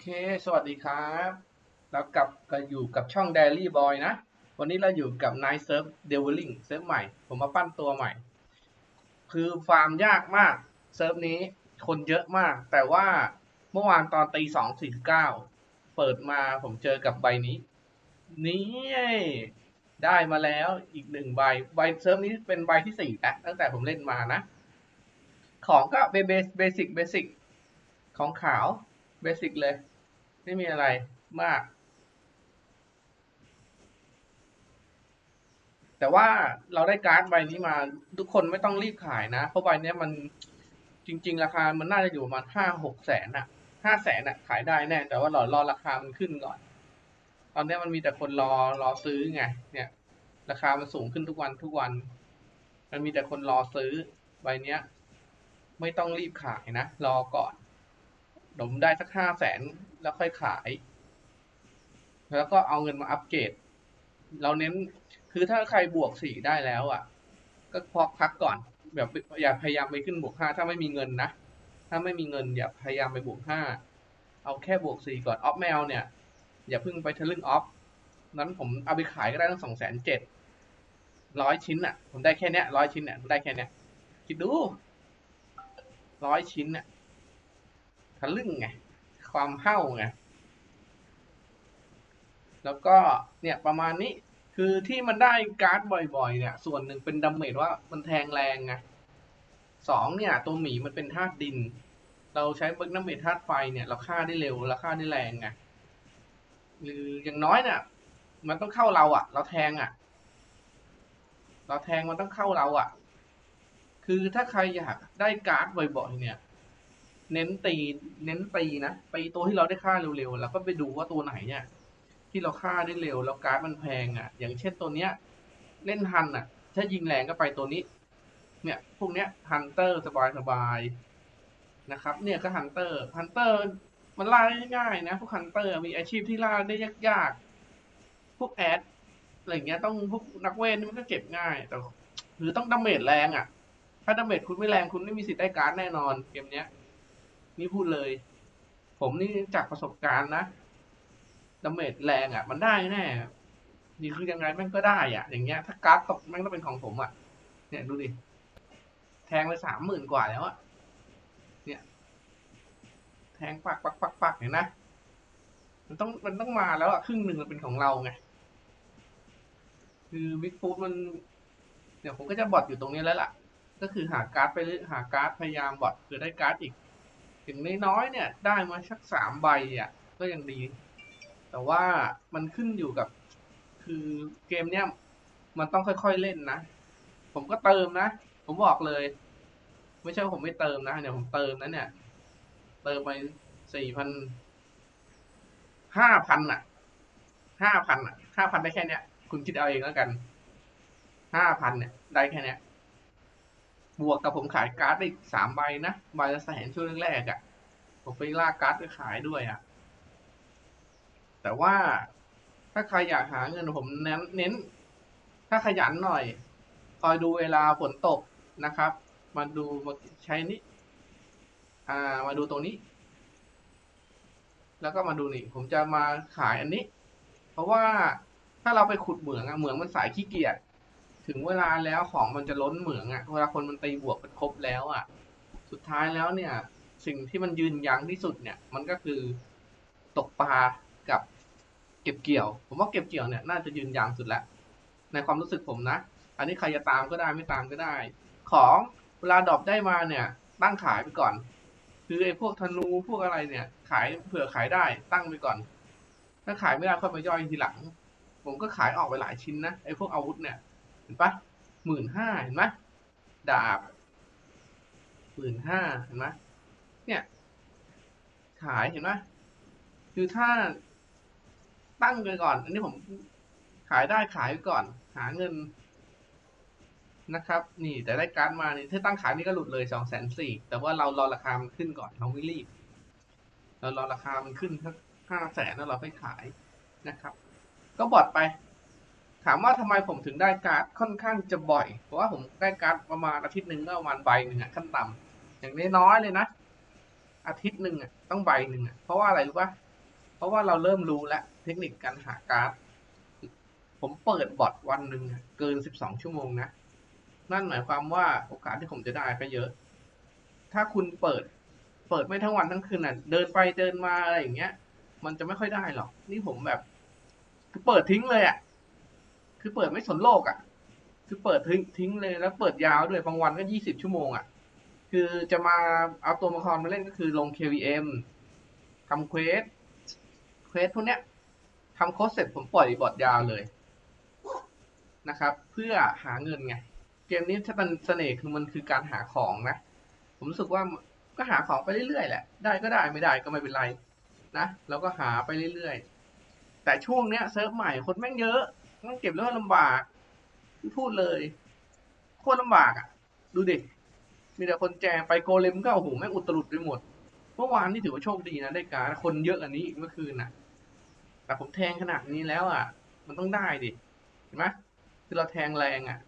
เค สวัสดีครับแล้วกลับกันอยู่กับช่อง Daily Boy นะ วันนี้เราอยู่กับ Night Surf Deviling เซิร์ฟใหม่ ผมมาปั้นตัวใหม่ คือฟาร์มยากมาก เซิร์ฟนี้คนเยอะมาก แต่ว่าเมื่อวานตอนตีสองสี่เก้าเปิดมาผมเจอกับใบนี้ นี่ได้มาแล้วอีกหนึ่งใบ ใบเซิร์ฟนี้เป็นใบที่สี่แล้วตั้งแต่ผมเล่นมานะ ของก็เบเบเบสิกเบสิกของขาว บสิกเลย ไม่มีอะไรมาก แต่ว่าเราได้การ์ดใบนี้มาทุกคนไม่ต้องรีบขายนะ เพราะใบนี้มันจริง ๆ ราคามันน่าจะอยู่ประมาณห้าหกแสนอะห้าแสนอะขายได้แน่ แต่ว่าเรารอราคามันขึ้นก่อน ตอนนี้มันมีแต่คนรอรอซื้อไงเนี่ย ราคามันสูงขึ้นทุกวันทุกวัน มันมีแต่คนรอซื้อใบเนี้ย ไม่ต้องรีบขายนะ รอก่อน เดี๋ยวผมได้สักห้าแสนแล้วค่อยขาย แล้วก็เอาเงินมาอัปเกรด เราเน้นคือถ้าใครบวกสี่ได้แล้วอะ ก็พอพักก่อน แบบอย่าพยายามไปขึ้นบวกห้าถ้าไม่มีเงินนะ ถ้าไม่มีเงินอย่าพยายามไปบวกห้าเอาแค่บวกสี่ก่อนออฟแมวเนี่ย อย่าเพิ่งไปทะลึ่งออฟนั้นผมเอาไปขายก็ได้ตั้งสองแสนเจ็ดร้อยชิ้นอะ ผมได้แค่เนี้ยร้อยชิ้นเนี่ยผมได้แค่เนี้ยคิดดูร้อยชิ้นเนี่ย ทะลึ่งไงความเห่าไงแล้วก็เนี่ยประมาณนี้คือที่มันได้การ์ดบ่อยๆ เนี่ย ส่วนหนึ่งเป็นดัมเมจว่ามันแทงแรงไงสองเนี่ย ตัวหมีมันเป็นธาตุดิน เราใช้เบิร์กดัมเมจธาตุไฟเนี่ยเราฆ่าได้เร็วเราฆ่าได้แรงไงหรืออย่างน้อยเนี่ยมันต้องเข้าเราอะ่ะ เราแทงอะ่ะ เราแทงมันต้องเข้าเราอะ่ะ คือถ้าใครอยากได้การ์ดบ่อยๆเนี่ย เน้นตี เน้นตีนะตีตัวที่เราได้ค่าเร็วๆ แล้วก็ไปดูว่าตัวไหนเนี่ย ที่เราฆ่าได้เร็วแล้วการ์ดมันแพงอะ่ะ อย่างเช่นตัวเนี้ย เล่นฮันอะ ถ้ายิงแรงก็ไปตัวนี้ เนี่ย พวกเนี้ยฮันเตอร์สบายๆนะครับ เนี่ยก็ฮันเตอร์ฮันเตอร์มันล่าได้ง่ายนะ พวกฮันเตอร์มีอาชีพที่ล่าได้ยากๆ พวกแอดอะไรเงี้ยต้องพวกนักเวทนี่มันก็เก็บง่ายแต่หรือต้องดาเมจแรงอะ ถ้าดาเมจคุณไม่แรงคุณไม่มีสิทธิ์ได้การ์ดแน่นอนเกมเนี้ย นี่พูดเลย ผมนี่จากประสบการณ์นะดาเมจแรงอะ มันได้แน่นี่คือยังไงแม่งก็ได้อะ อย่างเงี้ย ถ้าการ์ดตกแม่งต้องเป็นของผมอะ เนี่ยดูดิ แทงไปสามหมื่นกว่าแล้วอะ เนี่ย แทงปักปักปักปักเห็นนะ มันต้องมันต้องมาแล้วอะครึ่งหนึ่งมันเป็นของเราไง คือบิ๊กฟูดมัน เดี๋ยวผมก็จะบอทอยู่ตรงนี้แล้วล่ะ ก็คือหาการ์ดไปเรื่อหาการ์ดพยายามบอทคือได้การ์ดอีก ถึงน้อยๆเนี่ย ได้มาสักสามใบอะ ก็ยังดี แต่ว่ามันขึ้นอยู่กับ คือเกมเนี้ยมันต้องค่อยๆเล่นนะ ผมก็เติมนะ ผมบอกเลย ไม่ใช่ว่าผมไม่เติมนะเดี๋ยวผมเติมนะเนี่ย เติมไปสี่พันห้าพันอะห้าพันอะห้าพันได้แค่เนี้ย คุณคิดเอาเองแล้วกันห้าพันเนี่ย ได้แค่เนี้ย บวกกับผมขายการ์ดอีกสามใบนะใบละแสนช่วงแรกๆอะ่ะ ผมไปล่าการ์ดไปขายด้วยอะ่ะ แต่ว่าถ้าใครอยากหาเงินผมเน้นเน้น ถ้าขยันหน่อย คอยดูเวลาฝนตกนะครับ มาดูมาใช้นี้อ่ามาดูตรงนี้ แล้วก็มาดูนี่ ผมจะมาขายอันนี้ เพราะว่าถ้าเราไปขุดเหมืองอะเหมืองมันสายขี้เกียจ ถึงเวลาแล้วของมันจะล้นเหมืองอะเวลาคนมันตีบวกไปครบแล้วอะสุดท้ายแล้วเนี่ย สิ่งที่มันยืนยั้งที่สุดเนี่ย มันก็คือตกปลากับเก็บเกี่ยว ผมว่าเก็บเกี่ยวเนี่ยน่าจะยืนยั้งสุดแล้วในความรู้สึกผมนะ อันนี้ใครจะตามก็ได้ไม่ตามก็ได้ ของเวลาดรอปได้มาเนี่ย ตั้งขายไปก่อน คือไอ้พวกธนูพวกอะไรเนี่ย ขายเผื่อขายได้ตั้งไปก่อน ถ้าขายไม่ได้ค่อยมาย่อยทีหลัง ผมก็ขายออกไปหลายชิ้นนะไอ้พวกอาวุธเนี่ย เห็นปะหมื่นห้าเห็นไหมดาบหมื่นห้าเห็นไหมเนี่ย ขายเห็นไหมคือถ้าตั้งไปก่อน อันนี้ผมขายได้ขายไปก่อน หาเงินนะครับ นี่แต่ได้การ์ดมานี่ถ้าตั้งขายนี่ก็หลุดเลยสองแสนสี่แต่ว่าเรารอราคามันขึ้นก่อนเราไม่รีบ เรารอราคามันขึ้นสักห้าแสนแล้วเราค่อยขายนะครับ ก็บอดไป ถามว่าทำไมผมถึงได้การ์ดค่อนข้างจะบ่อย เพราะว่าผมได้การ์ดประมาณอาทิตย์หนึ่งก็ประมาณใบหนึ่งอะขั้นต่ำอย่างน้อยๆเลยนะ อาทิตย์หนึ่งอะต้องใบหนึ่งอะเพราะว่าอะไรรู้ปะเพราะว่าเราเริ่มรู้แล้วเทคนิคการหาการ์ด ผมเปิดบอทวันหนึ่งเกินสิบสองชั่วโมงนะ นั่นหมายความว่าโอกาสที่ผมจะได้ก็เยอะ ถ้าคุณเปิด เปิดไม่ทั้งวันทั้งคืนอะ เดินไปเดินมาอะไรอย่างเงี้ย มันจะไม่ค่อยได้หรอก นี่ผมแบบ เปิดทิ้งเลยอะ คือเปิดไม่สนโลกอะ คือเปิดทิ้งทิ้งเลยแล้วเปิดยาวด้วยบางวันก็ยี่สิบชั่วโมงอะ คือจะมาเอาตัวละครมาเล่นก็คือลง KVM ทำเควสเควสพวกเนี้ยทำโค้ดเสร็จผมปล่อยบอร์ดยาวเลยนะครับ เพื่อหาเงินไง เกมนี้ถ้าเป็นเสน่ห์คือมันคือการหาของนะ ผมรู้สึกว่าก็หาของไปเรื่อยๆแหละ ได้ก็ได้ไม่ได้ก็ไม่เป็นไรนะเราก็หาไปเรื่อยๆ แต่ช่วงเนี้ยเซิร์ฟใหม่คนแม่งเยอะ ต้องเก็บแล้วลำบากพูดเลยโคตรลำบากอะ ดูดิมีแต่คนแจงไปโกเลมก็โอ้โหแม่งอุตรุดไปหมดเมื่อวานนี่ถือว่าโชคดีนะได้การคนเยอะอันนี้เมื่อคืนน่ะ แต่ผมแทงขนาดนี้แล้วอะ มันต้องได้ดิเห็นไหมคือเราแทงแรงอะ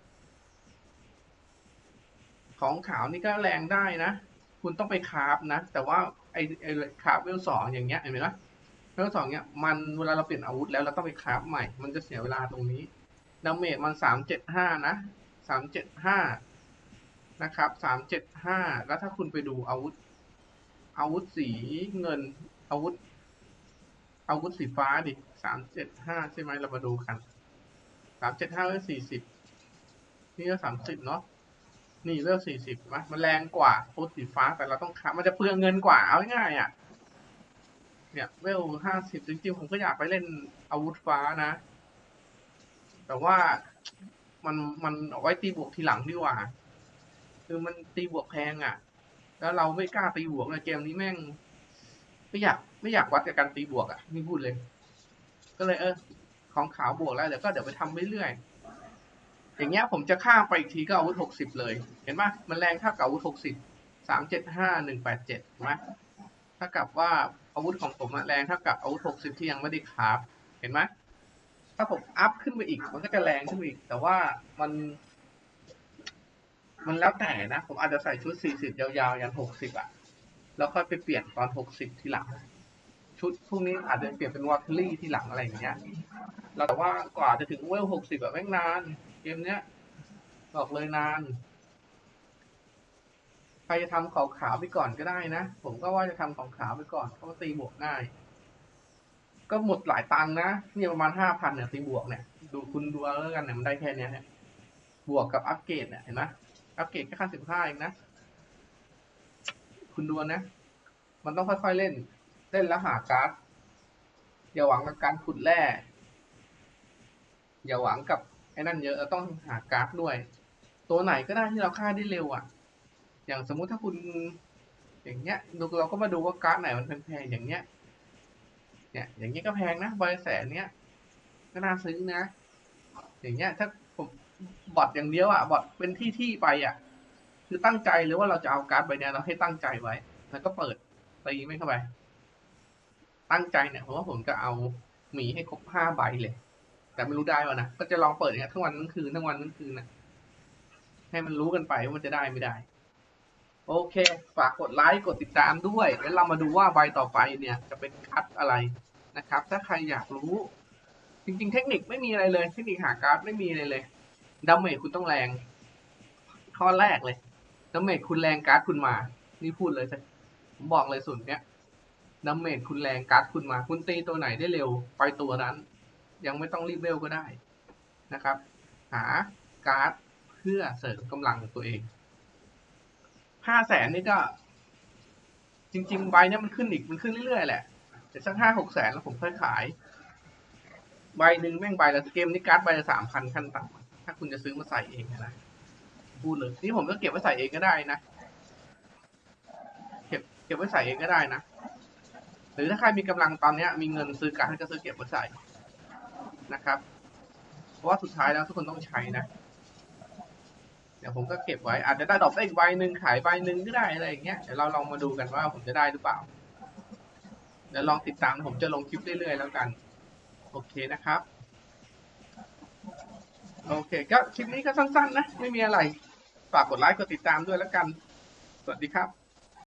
ของขาวนี่ก็แรงได้นะ คุณต้องไปคราฟนะ แต่ว่าไอไอคราฟเวลสองอย่างเงี้ยเห็นไหมล่ะ เวลสองเนี้ยมันเวลาเราเปลี่ยนอาวุธแล้วเราต้องไปคราฟใหม่ มันจะเสียเวลาตรงนี้ดาเมจมันสามเจ็ดห้านะสามเจ็ดห้านะครับสามเจ็ดห้าแล้วถ้าคุณไปดูอาวุธ อาวุธสีเงิน อาวุธ อาวุธสีฟ้าดิสามเจ็ดห้าใช่ไหมเรามาดูกันสามเจ็ดห้าเลือสี่สิบนี่ก็สามสิบเนาะนี่เลือกสี่สิบมะมันแรงกว่าอาวุธสีฟ้าแต่เราต้องคับมันจะเปลืองเงินกว่าเอาง่ายๆอะ เนี่ยเวลห้าสิบจริงๆผมก็อยากไปเล่นอาวุธฟ้านะ แต่ว่ามันมันเอาไว้ตีบวกทีหลังดีกว่า คือมันตีบวกแพงอะ แล้วเราไม่กล้าตีบวกในเกมนี้แม่ง ไม่อยากไม่อยากวัดกับการตีบวกอะนี่พูดเลย ก็เลยเออ ของขาวบวกแล้วเดี๋ยวก็เดี๋ยวไปทำเรื่อยๆอย่างเงี้ยผมจะข้ามไปอีกทีก็อาวุธหกสิบเลย เห็นไหมมันแรงเท่ากับอาวุธหกสิบสามเจ็ดห้าหนึ่งแปดเจ็ดนไหม ถ้ากับว่าอาวุธของผมแรงเท่ากับอาวุธหกสิบที่ยังไม่ได้คราฟเห็นไหมถ้าผมอัพขึ้นไปอีก มันก็จะแรงขึ้นอีก แต่ว่ามัน มันแล้วแต่นะ ผมอาจจะใส่ชุดสี่สิบยาวๆ ยันหกสิบอะแล้วค่อยไปเปลี่ยนตอนหกสิบทีหลัง ชุดพวกนี้อาจจะเปลี่ยนเป็นวอลคิลี่ทีหลังอะไรอย่างเงี้ยเราแต่ว่ากว่าจะถึงเวลหกสิบแบบแม่งนาน เกมเนี้ยบอกเลยนาน ใครจะทำขาวขาวๆไปก่อนก็ได้นะ ผมก็ว่าจะทำของขาวไปก่อนเพราะตีบวกง่าย ก็หมดหลายตังนะเนี่ยประมาณห้าพันเนี่ยตีบวกเนี่ย ดูคุณดูแล้วกันเนี่ยมันได้แค่เนี้ยเนี่ยบวกกับอัปเกรดเนี่ยเห็นไหมอัปเกรดแค่ขั้นสิบห้าเองนะคุณดูนะ มันต้องค่อยๆเล่น เล่นแล้วหาการ์ดอย่าหวังกับการขุดแร่อย่าหวังกับไอ้นั่นเยอะเราต้องหาการ์ดด้วย ตัวไหนก็ได้ที่เราฆ่าได้เร็วอะ อย่างสมมุติถ้าคุณ อย่างเงี้ยดูเราก็มาดูว่าการ์ดไหนมันแพงๆอย่างเงี้ย เนี่ย อย่างเงี้ยก็แพงนะใบแสนเนี้ยก็น่าซื้อนะ อย่างเงี้ย ถ้าผมบอทอย่างเดียวอะบอทเป็นที่ที่ไปอะ คือตั้งใจหรือว่าเราจะเอาการ์ดใบเนี้ยเราให้ตั้งใจไว้ แล้วก็เปิดตีไม่เข้าไป ตั้งใจเนี่ยผมว่าผมจะเอาหมีให้ครบห้าใบเลย แต่ไม่รู้ได้วะนะก็จะลองเปิดอย่างเงี้ยทั้งวันทั้งคืนทั้งวันทั้งคืนนะให้มันรู้กันไปว่ามันจะได้ไม่ได้ โอเค ฝากกดไลค์ กดติดตามด้วย แล้วเรามาดูว่าใบต่อไปเนี่ยจะเป็นคัดอะไรนะครับ ถ้าใครอยากรู้ จริงๆ เทคนิคไม่มีอะไรเลย เทคนิคหาการ์ดไม่มีอะไรเลยดาเมจคุณต้องแรง ข้อแรกเลยดาเมจคุณแรงการ์ดคุณมา นี่พูดเลยผมบอกเลยสุดเนี้ยดาเมจคุณแรงการ์ดคุณมา คุณตีตัวไหนได้เร็ว ไปตัวนั้น ยังไม่ต้องรีบเวลก็ได้นะครับ หาการ์ดเพื่อเสริมกำลังตัวเอง ห้าแสนนี่ก็ จริง ๆ ใบเนี้ยมันขึ้นอีกมันขึ้นเรื่อยๆแหละแต่สักห้าหกแสนแล้วผมค่อยขาย ใบหนึ่งแม่งใบละเกมนี้การ์ดใบละสามพันขั้นต่ำถ้าคุณจะซื้อมาใส่เองนะพูดเลยนี่ผมก็เก็บไว้ใส่เองก็ได้นะเก็บเก็บไว้ใส่เองก็ได้นะหรือถ้าใครมีกำลังตอนเนี้ย มีเงินซื้อการ์ดก็ซื้อเก็บไว้ใส่นะครับ เพราะว่าสุดท้ายแล้วทุกคนต้องใช้นะ เดี๋ยวผมก็เก็บไว้อาจจะได้ดอกได้อีกใบหนึ่งขายใบหนึ่งก็ได้อะไรอย่างเงี้ยเดี๋ยวเราลองมาดูกันว่าผมจะได้หรือเปล่าเดี๋ยวลองติดตามผมจะลงคลิปเรื่อยๆแล้วกัน โอเคนะครับ โอเคก็คลิปนี้ก็สั้นๆนะ ไม่มีอะไร ฝากกดไลค์กดติดตามด้วยแล้วกัน สวัสดีครับ